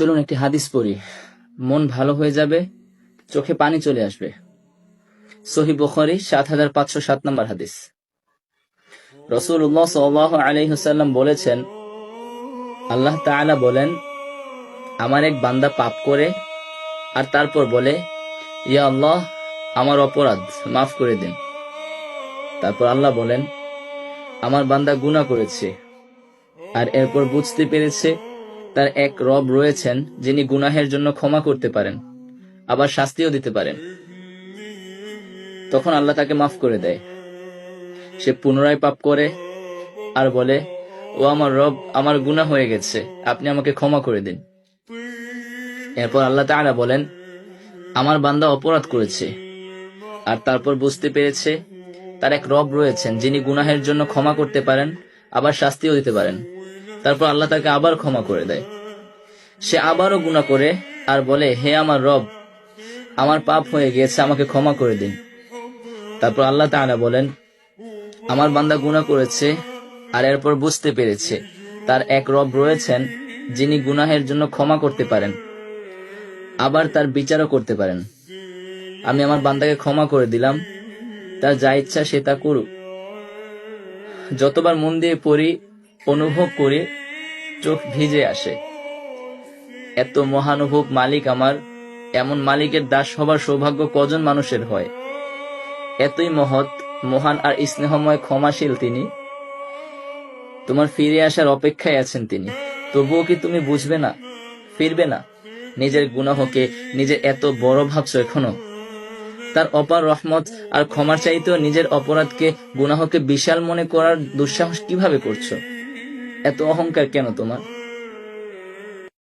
চলুন একটি হাদিস পড়ি। মন ভালো হয়ে যাবে, চোখে পানি চলে আসবে। সহি বখরি, সাত হাজার পাঁচশো সাত নম্বর হাদিস। রসুল্লাহ সাল্লাহ আলহিহসাল্লাম বলেছেন, আল্লাহ তাআলা বলেন, আমার এক বান্দা পাপ করে, আর তারপর বলে, ইয়া আল্লাহ, আমার অপরাধ, মাফ করে দিন। তারপর আল্লাহ বলেন, আমার বান্দা গুনাহ করেছে, আর এরপর বুঝতে পেরেছে তার এক রব রয়েছেন যিনি গুনাহের জন্য ক্ষমা করতে পারেন, আবার শাস্তিও দিতে পারেন। তখন আল্লাহ তাকে মাফ করে দেয়। সে পুনরায় পাপ করে আর বলে, ও আমার রব, আমার গুনাহ হয়ে গেছে, আপনি আমাকে ক্ষমা করে দিন। এরপর আল্লাহ তাআলা বলেন, আমার বান্দা অপরাধ করেছে, আর তারপর বুঝতে পেরেছে তার এক রব রয়েছেন যিনি গুনাহের জন্য ক্ষমা করতে পারেন, আবার শাস্তিও দিতে পারেন। তারপর আল্লাহ তাকে আবার ক্ষমা করে দেয়। সে আবারও গুনাহ করে আর বলে, হে আমার রব, আমার পাপ হয়ে গিয়েছে, আমাকে ক্ষমা করে দিন। তারপর আল্লাহ তাআলা বলেন, আমার বান্দা গুনাহ করেছে আর এরপর বুঝতে পেরেছে, তার এক রব রয়েছেন যিনি গুনাহের জন্য ক্ষমা করতে পারেন, আবার তার বিচারও করতে পারেন। আমি আমার বান্দাকে ক্ষমা করে দিলাম, তার যা ইচ্ছা সে তা করুক। যতবার মন দিয়ে পড়ি অনুভব করে চোখ ভিজে আসে। এত মহানুভব মালিক আমার, এমন মালিকের দাস হবার সৌভাগ্য কজন মানুষের হয়? এতই মহৎ, মহান আর স্নেহময় ক্ষমাশীল তিনি। তোমার ফিরে আসার অপেক্ষায় আছেন তিনি। তবুও কি তুমি বুঝবে না, ফিরবে না? নিজের গুনাহকে নিজের এত বড় ভাবছ এখনও? তার অপার রহমত আর ক্ষমার চাইতেও নিজের অপরাধকে, গুনাহকে বিশাল মনে করার দুঃসাহস কীভাবে করছ? এত অহংকার কেন তোমার